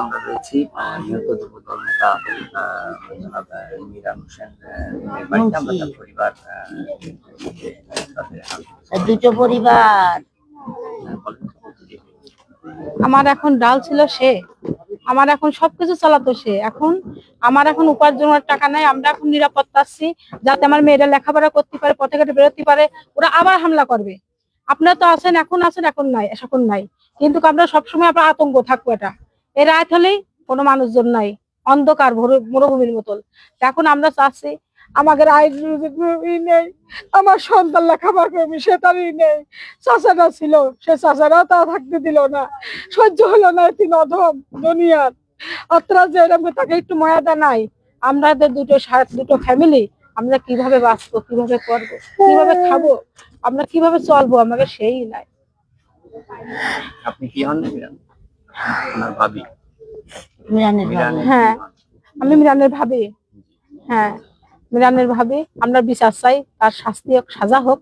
আমরা রয়েছি নিহত যুবদল নেতা জনাব, হোসেন বাড়িতে আমরা তার পরিবার দুটো পরিবার। আমার এখন ডাল ছিল সে। আমার এখন সবকিছু চালাতো সে। এখন আমার এখন উপার্জনের টাকা নাই। আমরা এখন নিরাপত্তা আসছি যাতে আমার মেয়েরা লেখাপড়া করতে পারে পথে ঘাটে বেরোতে পারে। ওরা আবার হামলা করবে। আপনারা তো আছেন এখন আছেন এখন নাই এখন নাই। কিন্তু আমরা সবসময় আপনার আতঙ্ক থাকব এটা। এই রাত হলেই কোনো মানুষজন নাই, অন্ধকার মরুভূমির মতন। এখন আমরা চাচ্ছি, আমাদের আয়ের নেই, আমার সন্তান লেখাপড়া করবি, সে তারই নেই। চাচারা ছিল, সে চাচারাও তা থাকতে দিল না। সহ্য হলো না তিন অধম দুনিয়ার। অতরা যে এরকম তাকে একটু ময়াদা নাই আমাদের দুটো দুটো ফ্যামিলি আমরা কীভাবে বাঁচবো, কীভাবে করব, কীভাবে খাব, আমরা কীভাবে চলবো, আমাকে সেই নাই। আপনি কি হন? মিরান ভাবি? মিরানের মিরান ভাবে। হ্যাঁ আমি মিরানের ভাবি। হ্যাঁ মিরানের ভাবি। আমরা বিচার চাই তার শাস্তি হোক সাজা হোক।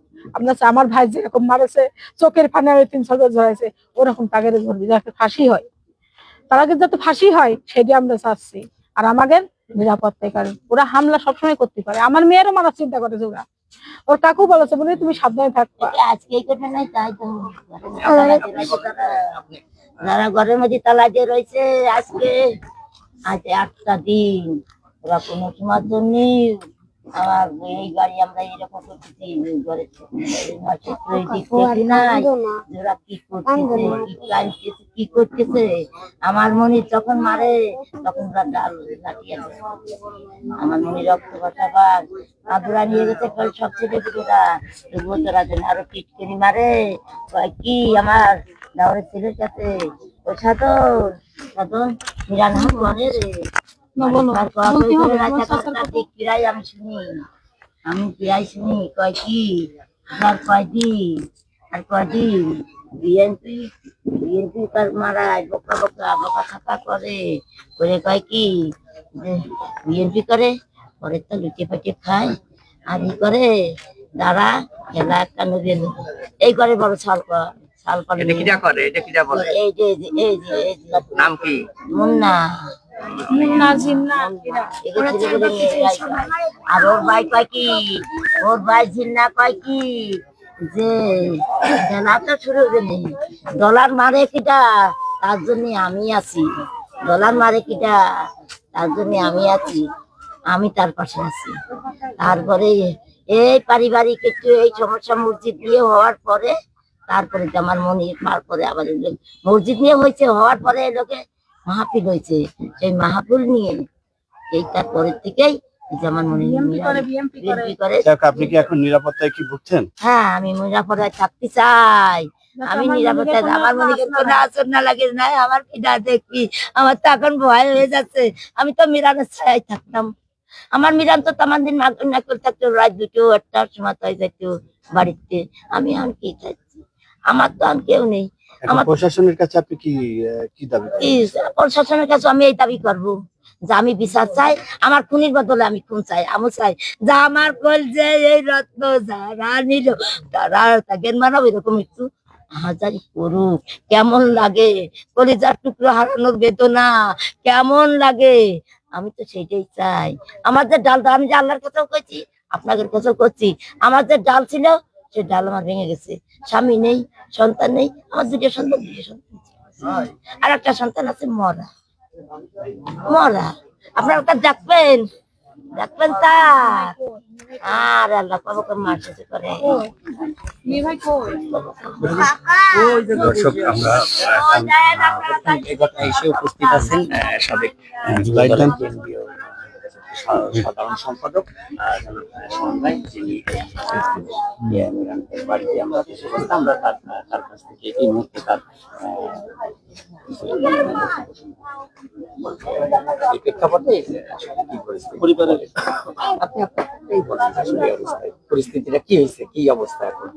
চাই আমার ভাই যেরকম মারেছে চোখের ফানে ওই তিন ছজন ধরেছে ওরকম তাকে ধরবি যাতে ফাঁসি হয়। তার আগে যাতে ফাঁসি হয় সেটা আমরা চাচ্ছি। আর আমাদের নিরাপত্তায় কারণ। ওরা হামলা সবসময় করতে পারে। আমার মেয়েরও মারার চিন্তা করেছে ওরা। ওর কাকু বলেছে বলে তুমি সাবধানে থাকবা। আজকে কথা যারা ঘরের মধ্যে তালা দিয়ে রয়েছে আজকে। আজ আটটা দিন। ওরা কোনো সময় জন্য আমার এই বাড়ি আমরা এরকম করতেছি ঘরে নাই ওরা কি করতেছে? কি কাঁদতেছে কি করতেছে? আমার মনি যখন মারে তখন ওরা ডাল আমার মনে রক্ত আদুরা নিয়ে গেছে ফল সব ছেলে দুটোরা তবুও তোরা যেন আরও টিটকিরি মারে। কয় কি আমার দাওরের ছেলের কাছে ও সাধন সাধন মিরান হাম বলে রে। না বলো। আর কয় বলতে কই হবে করে আমার রাজা চাচার কথা দিক ফিরাই আমি শুনি। আমি ফিরাই শুনি কয় কি? আর বিএনপি বিএনপি তার মারায় বকা বকা বকা খাপা করে। করে কয় কি? বিএনপি করে পরে তো লুচি ফাটিয়ে খায়। আর ই করে দাঁড়া খেলা একটা নদী এই করে বড় ছাল কর ছাল করে এটা কিটা করে? এটা কিটা বলে? নাম কি? মুন্না। মুন্না জিন্না। আর ওর ভাই কয় কি? ওর ভাই জিন্না কয় কি? যে খেলা তো শুরু হয়নি ডলার মারে কিটা? তার জন্য আমি আছি। ডলার মারে কিটা? তার জন্য আমি আছি। আমি তার পাশে আছি। তারপরে এই পারিবারিক একটু এই সমস্যা মসজিদ নিয়ে হওয়ার পরে তারপরে আমার মনে মার পরে আবার মসজিদ নিয়ে হয়েছে হওয়ার পরে লোকে মাহফিল হয়েছে। সেই মাহফিল নিয়ে এই তারপরের থেকেই মনে করে, আপনি কি এখন নিরাপত্তায় কি ভুগছেন? হ্যাঁ আমি নিরাপদায় থাকতে চাই। আমি আমার নিরাপত্তায় আমার মনে কোনো কোনো আসর না লাগে না আমার পিঠা আমার তো এখন ভয় হয়ে যাচ্ছে। আমি তো মিরানের ছায় থাকতাম। আমার মিরান তো তামান দিন নাক নাক করে থাকতো রাত দুটো একটার সময় তাই যাইতো বাড়িতে। আমি আর কি চাইছি আমার তো আর কেউ নেই। আমার- প্রশাসনের কাছে আপনি কি কি দাবি করেন? প্রশাসনের কাছে আমি এই দাবি করব যে আমি বিচার চাই আমার খুনির বদলে আমি খুন চাই আমি চাই যা আমার কল যে এই রত্ন যারা নিল তারা তাদের মানাব এরকম একটু হাজারি করুক। কেমন লাগে কলিজার টুকরো হারানোর বেদনা? কেমন লাগে? আমি তো সেটাই চাই। আমার যে ডাল আমি যে আল্লাহর কাছেও করছি আপনাদের কাছেও করছি। আমার যে ডাল ছিল সে ডাল আমার ভেঙে গেছে। স্বামী নেই সন্তান নেই আমার দুটো সন্তান দুটো সন্তান। আর একটা সন্তান আছে মরা। মরা। আপনার ওটা দেখবেন। দেখবেন তা আর আল্লাহ কবে কবে মার সাথে করে। মেয়ে ভাই কই দর্শক আমরা এখন এই ঘটনায় এসে উপস্থিত আছেন সাবেক আহ, লাইট দেন। কেন্দ্রীয় সা- সাধারণ সম্পাদক বাড়িতে আমরা। আমরা তার কাছ থেকে এই মুহূর্তে তার এই প্রেক্ষাপটে কি পরিস্থিতি? পরিবারের আপনি এই পরিস্থিতিটা কি হয়েছে কি অবস্থা এখন?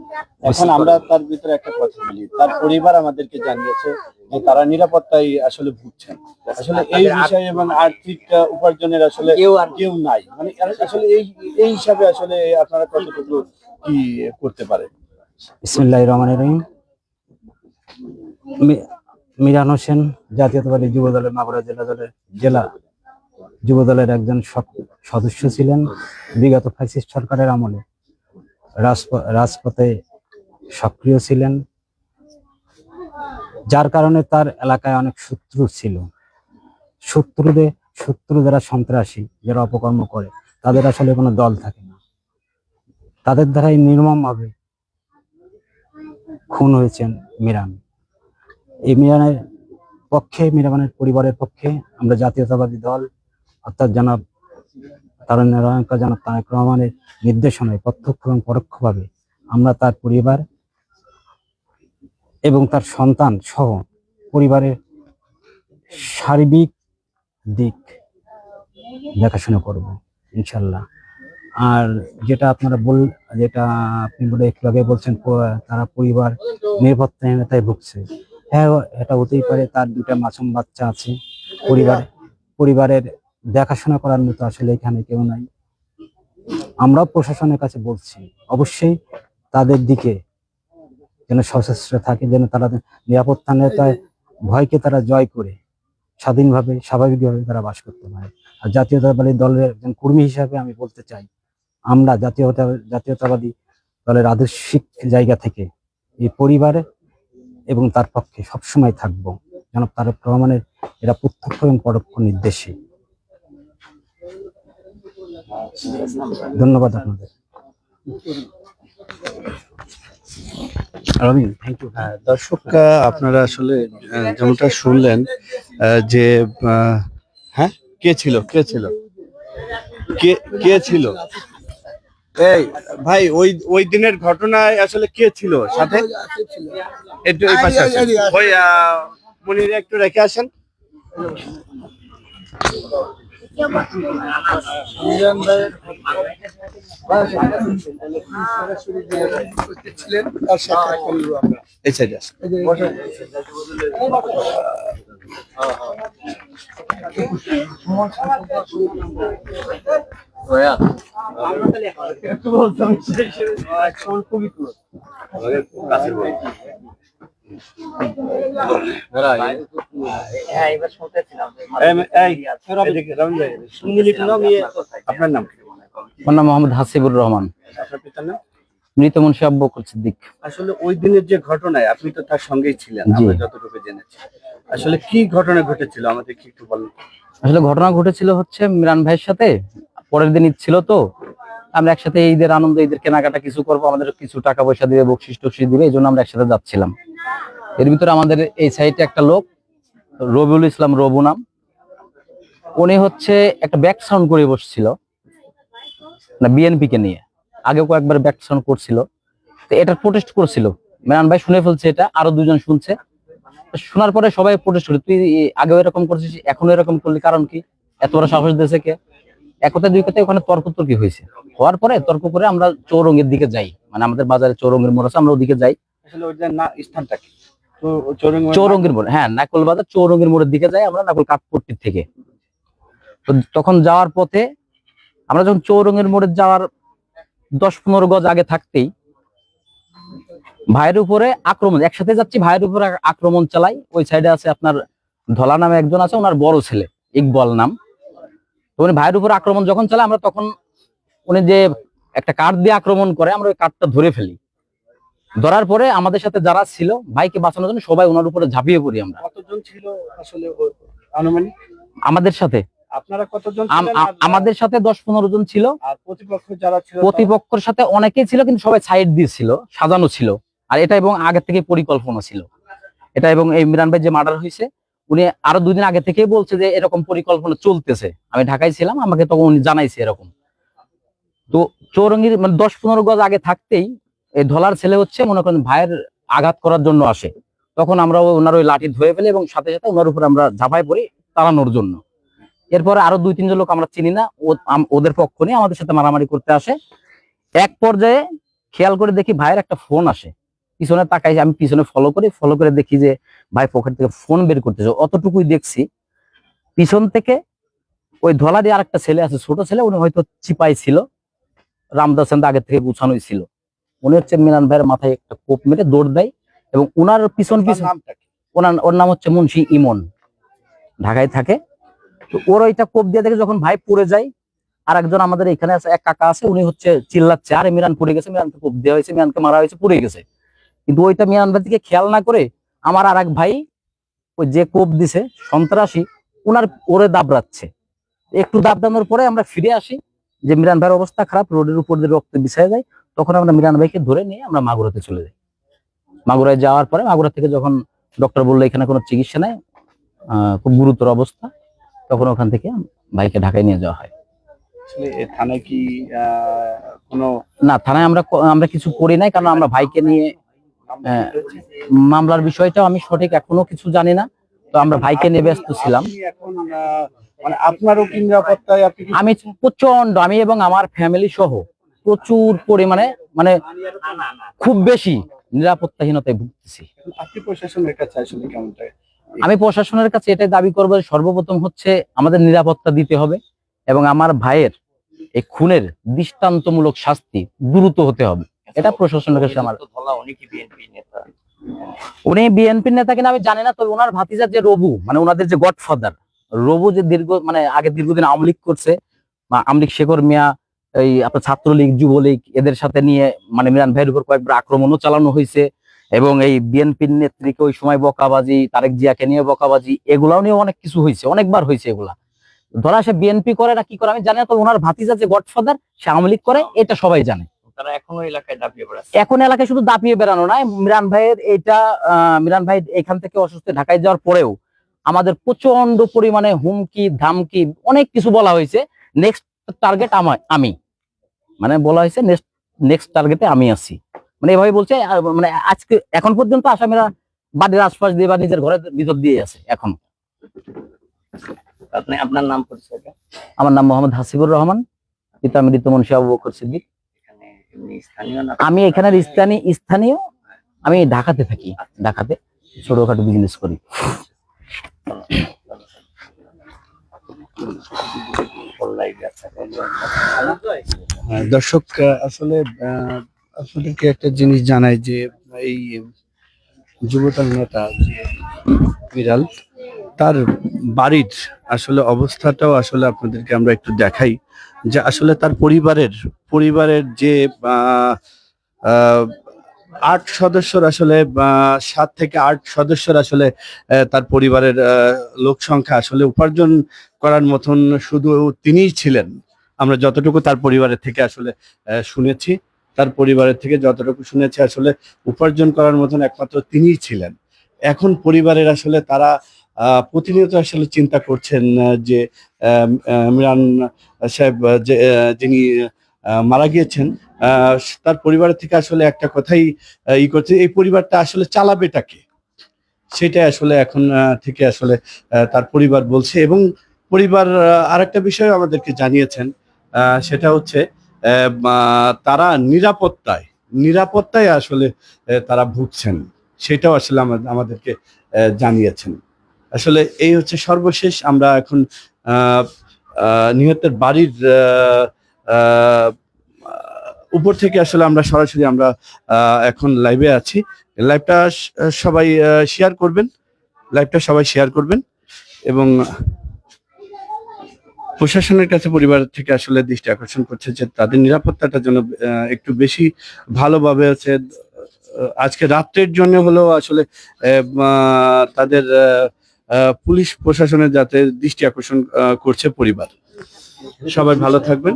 এখন আমরা তার ভিতরে একটা কথা বলি তার পরিবার আমাদেরকে জানিয়েছে যে তারা নিরাপত্তায় আসলে ভুগছেন। আসলে এই বিষয়ে এবং আর্থিক উপার্জনের আসলে কেউ আর কেউ নাই। মানে আসলে এই এই হিসাবে আসলে আপনারা কতটুকু কি করতে পারেন? বিসমুল্লাহ রহমান রহিম। মিরান হোসেন, জাতীয়তাবাদী যুব দলের মাগুরা জেলা দলের জেলা যুব দলের একজন সদস্য ছিলেন বিগত ফ্যাসিস্ট সরকারের আমলে। রাজপ- রাজপথে সক্রিয় ছিলেন। যার কারণে তার এলাকায় অনেক শত্রু ছিল। শত্রুদের শত্রু যারা সন্ত্রাসী, যারা অপকর্ম করে, তাদের আসলে কোনো দল থাকে না। তাদের দ্বারাই নির্মমভাবে খুন হয়েছেন মিরান। এই মিরানের পক্ষে মিরানের পরিবারের পক্ষে আমরা জাতীয়তাবাদী দল, অর্থাৎ জনাব নারায়ণ, জনাব তারেক রহমানের নির্দেশনায় প্রত্যক্ষ এবং পরোক্ষভাবে আমরা তার পরিবার এবং তার সন্তান সহ পরিবারের সার্বিক দিক দেখাশোনা করব, ইনশাল্লাহ। আর যেটা আপনারা বল, যেটা আপনি বলে একটু আগে বলছেন তারা পরিবার নিরাপত্তাহীনতায় ভুগছে। হ্যাঁ এটা হতেই পারে তার দুটা মাসুম বাচ্চা আছে। পরিবার, পরিবারের দেখাশোনা করার মতো আসলে এখানে কেউ নাই। আমরাও প্রশাসনের কাছে বলছি, অবশ্যই তাদের দিকে যেন সশস্ত্র থাকে, যেন তারা নিরাপত্তা নেতায় ভয়কে তারা জয় করে, স্বাধীনভাবে, স্বাভাবিকভাবে তারা বাস করতে পারে। আর জাতীয়তাবাদী দলের একজন কর্মী হিসাবে আমি বলতে চাই, আমরা জাতীয়তা, জাতীয়তাবাদী দলের আদর্শিক জায়গা থেকে এই পরিবারে এবং তার পক্ষে সবসময় থাকব। যেন তার প্রমাণের এরা প্রত্যক্ষ এবং পরোক্ষ নির্দেশে। ধন্যবাদ আপনাদের। থ্যাংক ইউ হ্যাঁ, দর্শক আপনারা আসলে যেমনটা শুনলেন যে হ্যাঁ? কে ছিল? কে ছিল? কে কে ছিল? এই ভাই ওই ওই দিনের ঘটনায় আসলে কে ছিল সাথে? একটু এই পাশে আসেন। ওই আহ, মনির একটু রেখে আসেন। ইয়ে, আপনার নাম আমার নাম মোহাম্মদ হাসিবুর রহমান। আপনার পিতার নাম মৃত মুন্সি আব্বু সিদ্দিক। আসলে ওই দিনের যে ঘটনায় আপনি তো তার সঙ্গেই ছিলেন আমরা যতটুকু জেনেছি। আসলে কি ঘটনা ঘটেছিল আমাদের কি একটু বলুন। আসলে ঘটনা ঘটেছিল হচ্ছে মিরান ভাইয়ের সাথে পরের দিন ঈদ ছিল তো, আমরা একসাথে ঈদের আনন্দ, ঈদের কেনাকাটা কিছু করব, আমাদের কিছু টাকা পয়সা দিবে বকশিস টকশিস দিবে, এই জন্য আমরা একসাথে যাচ্ছিলাম। এর ভিতরে আমাদের এই সাইডে একটা লোক, রবিউল ইসলাম রবু নাম। উনি হচ্ছে একটা ব্যাক সাউন্ড করে বসছিল, না বিএনপি কে নিয়ে। আগেও কয়েকবার ব্যাক সাউন্ড করছিল। তো এটা প্রোটেস্ট করছিল। মিরান ভাই শুনে ফেলছে এটা, আরও দুজন শুনছে। শোনার পরে সবাই প্রোটেস্ট করে, তুই আগেও এরকম করছিস, এখনও এরকম করলি, কারণ কি? এত বড় সাহস দিয়েছে কে? এক দুই কথায় ওখানে তর্ক তর্কি হয়েছে। হওয়ার পরে তর্ক করে আমরা চৌরঙ্গের দিকে যাই। মানে আমাদের বাজারে চৌরঙ্গের মোড় আছে আমরা ওদিকে যাই। আসলে ওই না স্থানটা কি? চৌরঙ্গের মোড় হ্যাঁ নাকল বাজার চৌরঙ্গের মোড়ের দিকে যাই আমরা নাকল কাঠপট্টির থেকে। তো তখন যাওয়ার পথে আমরা যখন চৌরঙ্গের মোড়ে যাওয়ার দশ পনেরো গজ আগে থাকতেই ভাইয়ের উপরে আক্রমণ একসাথে যাচ্ছি ভাইয়ের উপরে আক্রমণ চালাই। ওই সাইডে আছে আপনার ধলা নামে একজন আছে ওনার বড় ছেলে ইকবল নাম। তো উনি ভাইয়ের উপর আক্রমণ যখন চালায় আমরা তখন উনি যে একটা কাঠ দিয়ে আক্রমণ করে আমরা ওই কাঠটা ধরে ফেলি। ধরার পরে আমাদের সাথে যারা ছিল ভাইকে বাঁচানোর জন্য সবাই ওনার উপরে ঝাঁপিয়ে পড়ি আমরা। কতজন ছিল আসলে আনুমানিক? আমাদের সাথে। আপনারা কতজন আমাদের সাথে দশ পনেরো জন ছিল। আর প্রতিপক্ষ যারা ছিল প্রতিপক্ষের সাথে অনেকেই ছিল কিন্তু সবাই সাইড দিয়েছিল সাজানো ছিল। আর এটা এবং আগে থেকে পরিকল্পনা ছিল। এটা এবং এই ইমরান ভাই যে মার্ডার হয়েছে উনি আরও দুদিন আগে থেকেই বলছে যে এরকম পরিকল্পনা চলতেছে। আমি ঢাকায় ছিলাম, আমাকে তখন উনি জানাইছে এরকম। তো চৌরঙ্গির মানে দশ পনেরো গজ আগে থাকতেই এই ধলার ছেলে হচ্ছে মনে করেন ভাইয়ের আঘাত করার জন্য আসে। তখন আমরা ওনার ওই লাঠি ধুয়ে ফেলি এবং সাথে সাথে ওনার উপর আমরা ঝাঁপাই পড়ি তাড়ানোর জন্য। এরপরে আরও দুই তিনজন লোক আমরা চিনি না ওদের পক্ষ নিয়ে আমাদের সাথে মারামারি করতে আসে। এক পর্যায়ে খেয়াল করে দেখি ভাইয়ের একটা ফোন আসে। পিছনে তাকাই আমি পিছনে ফলো করি ফলো করে দেখি যে ভাই পকেট থেকে ফোন বের করতেছে। অতটুকুই দেখছি। পিছন থেকে ওই ধলা দিয়ে আরেকটা ছেলে আছে ছোট ছেলে উনি হয়তো চিপাই ছিল রামদাস আগে থেকে গুছানোই ছিল। উনি হচ্ছে মিনান ভাইয়ের মাথায় একটা কোপ মেরে দৌড় দেয় এবং উনার পিছন পিছন ওনার ওর নাম হচ্ছে মুন্সি ইমন। ঢাকায় থাকে। তো ওর ওইটা কোপ দিয়ে দেখে যখন ভাই পড়ে যায় আর একজন আমাদের এখানে আছে এক কাকা আছে উনি হচ্ছে চিল্লাচ্ছে আরে মিরান পড়ে গেছে মিরানকে কোপ দেওয়া হয়েছে মিরানকে মারা হয়েছে পড়ে গেছে। কিন্তু ওইটা ভাই দিকে খেয়াল না করে আমার আর এক ভাই ওই যে কোপ দিছে সন্ত্রাসী ওনার ওরে দাবড়াচ্ছে একটু দাবড়ানোর পরে আমরা ফিরে আসি যে মিরান ভাইয়ের অবস্থা খারাপ রোডের উপর দিয়ে রক্ত বিছায় যায় তখন আমরা মিরান ভাইকে ধরে নিয়ে আমরা মাগুরাতে চলে যাই মাগুরায় যাওয়ার পরে মাগুরা থেকে যখন ডক্টর বলল এখানে কোনো চিকিৎসা নেই খুব গুরুতর অবস্থা তখন ওখান থেকে ভাইকে ঢাকায় নিয়ে যাওয়া হয় থানায় কি কোনো না থানায় আমরা আমরা কিছু করি নাই কারণ আমরা ভাইকে নিয়ে। মামলার বিষয়টাও আমি সঠিক এখনও কিছু জানি না। তো আমরা ভাইকে নিয়ে ব্যস্ত ছিলাম। মানে আপনারও কি নিরাপত্তায় আপনি আমি প্রচণ্ড আমি এবং আমার ফ্যামিলি সহ প্রচুর পরিমাণে মানে খুব বেশি নিরাপত্তাহীনতায় ভুগতেছি। আপনি প্রশাসনের কাছে আসলে কেমনটা আমি প্রশাসনের কাছে এটাই দাবি করব যে সর্বপ্রথম হচ্ছে আমাদের নিরাপত্তা দিতে হবে এবং আমার ভাইয়ের এই খুনের দৃষ্টান্তমূলক শাস্তি দ্রুত হতে হবে। এটা প্রশাসনের কাছে আমার। অনেকই বিএনপি নেতা? উনি কিনা আমি জানি না তবে ওনার ভাতিজা যে রবু মানে ওনাদের যে গডফাদার রবু যে দীর্ঘ মানে আগে দীর্ঘদিন আওয়ামী লীগ করছে আওয়ামী লীগ শেখর মিয়া এই আপনার ছাত্রলীগ যুবলীগ এদের সাথে নিয়ে মানে মিরান ভাইয়ের উপর কয়েকবার আক্রমণও চালানো হয়েছে এবং এই বিএনপির নেত্রীকে ওই সময় বকাবাজি তারেক জিয়াকে নিয়ে বকাবাজি এগুলাও নিয়ে অনেক কিছু হয়েছে অনেকবার হয়েছে এগুলা। ধরা সে বিএনপি করে না কি করে আমি জানি না তবে ওনার ভাতিজা যে গডফাদার সে আওয়ামী লীগ করে এটা সবাই জানে। তারা এখনও এলাকায় দাপিয়ে বেড়াচ্ছে। এখন এলাকায় শুধু দাপিয়ে বেড়ানো নয়, মিরান ভাইয়ের এটা মিরান ভাই এখান থেকে অসুস্থ ঢাকায় যাওয়ার পরেও আমাদের প্রচণ্ড পরিমাণে হুমকি, ধামকি, অনেক কিছু বলা হয়েছে। নেক্সট টার্গেট আমি মানে বলা হয়েছে নেক্সট নেক্সট টার্গেটে আমি আছি। মানে এভাবে বলছে মানে আজকে, এখন পর্যন্ত আসামিরা বাড়ির আশপাশ দিয়ে বা নিজের ঘরের ভিতর দিয়ে আছে, এখন। আপনি, আপনার নাম পরিচয়টা? আমার নাম মোহাম্মদ হাসিবুর রহমান, পিতা মৃত মনীষী আবু বকর সিদ্দিক এখানে এমনি স্থানীয় না আমি এখানের স্থানীয় স্থানীয় আমি ঢাকাতে থাকি ঢাকাতে ছোটখাটো বিজনেস করি। লাইভে দর্শক আসলে আহ, আপনাদেরকে একটা জিনিস জানাই যে এই যুবদল নেতা যে বিড়াল তার বাড়ির আসলে অবস্থাটাও আসলে আপনাদেরকে আমরা একটু দেখাই যে আসলে তার পরিবারের পরিবারের যে আট সদস্যর আসলে সাত থেকে আট সদস্যর আসলে তার পরিবারের লোক সংখ্যা আসলে উপার্জন করার মতন শুধু তিনিই ছিলেন। আমরা যতটুকু তার পরিবারের থেকে আসলে শুনেছি, তার পরিবারের থেকে যতটুকু শুনেছি আসলে উপার্জন করার মতন একমাত্র তিনিই ছিলেন। এখন পরিবারের আসলে তারা প্রতিনিয়ত আসলে চিন্তা করছেন যে ইমরান সাহেব যে যিনি মারা গিয়েছেন তার পরিবারের থেকে আসলে একটা কথাই ই করছে, এই পরিবারটা আসলে চালাবেটাকে সেটা আসলে এখন থেকে আসলে তার পরিবার বলছে এবং পরিবার আরেকটা বিষয় আমাদেরকে জানিয়েছেন সেটা হচ্ছে তারা নিরাপত্তায় নিরাপত্তায় আসলে তারা ভুগছেন, সেটাও আসলে আমাদেরকে জানিয়েছেন। আসলে এই হচ্ছে সর্বশেষ আমরা এখন নিহতের বাড়ির উপর থেকে আসলে আমরা সরাসরি আমরা এখন লাইভে আছি। লাইভটা সবাই শেয়ার করবেন। লাইভটা সবাই শেয়ার করবেন এবং প্রশাসনের কাছে পরিবার থেকে আসলে দৃষ্টি আকর্ষণ করছে যে তাদের নিরাপত্তাটা আহ, একটু বেশি ভালোভাবে হচ্ছে আজকে রাত্রের জন্য হলেও আসলে তাদের আহ, পুলিশ প্রশাসনের যাতে দৃষ্টি আকর্ষণ করছে পরিবার। সবাই ভালো থাকবেন।